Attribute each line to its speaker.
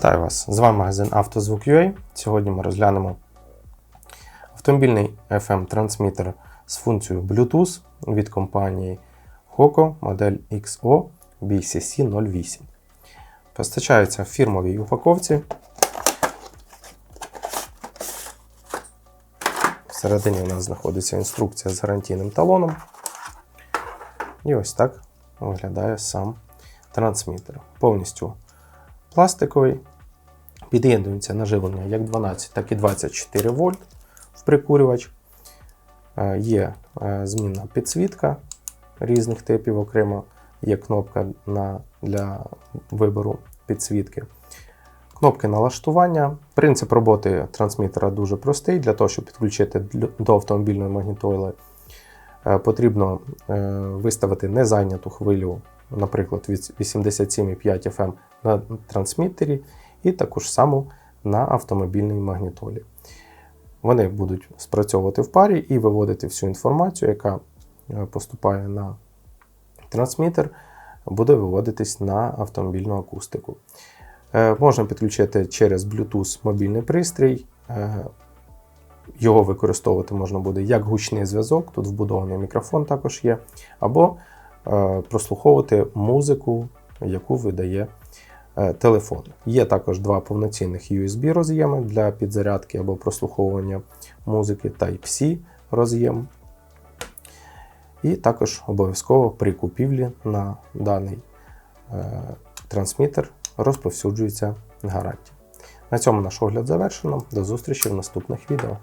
Speaker 1: раз! З вами магазин «Автозвук.UA». Сьогодні ми розглянемо автомобільний FM-трансмітер з функцією Bluetooth від компанії Hoco модель XO BCC08. Постачається в фірмовій упаковці. Всередині у нас знаходиться інструкція з гарантійним талоном. І ось так виглядає сам трансмітер. Повністю пластиковий. Під'єднується на живлення як 12, так і 24 вольт в прикурювач. Е, Є е, змінна підсвітка різних типів окремо. Є кнопка на, для вибору підсвітки. Кнопки налаштування. Принцип роботи трансмітера дуже простий. Для того, щоб підключити до автомобільної магнітоли, е, потрібно виставити незайняту хвилю, наприклад, від 87,5 FM на трансмітері, і таку ж саму на автомобільній магнітолі. Вони будуть спрацьовувати в парі і виводити всю інформацію, яка е, поступає на трансмітер, буде виводитись на автомобільну акустику. Е, Можна підключити через Bluetooth мобільний пристрій. Е, Його використовувати можна буде як гучний зв'язок, тут вбудований мікрофон також є, або прослуховувати музику, яку видає телефон. Є також два повноцінних USB роз'єми для підзарядки або прослуховування музики Type-C роз'єм. І також обов'язково при купівлі на даний е, трансмітер розповсюджується гарантія. На цьому наш огляд завершено. До зустрічі в наступних відео.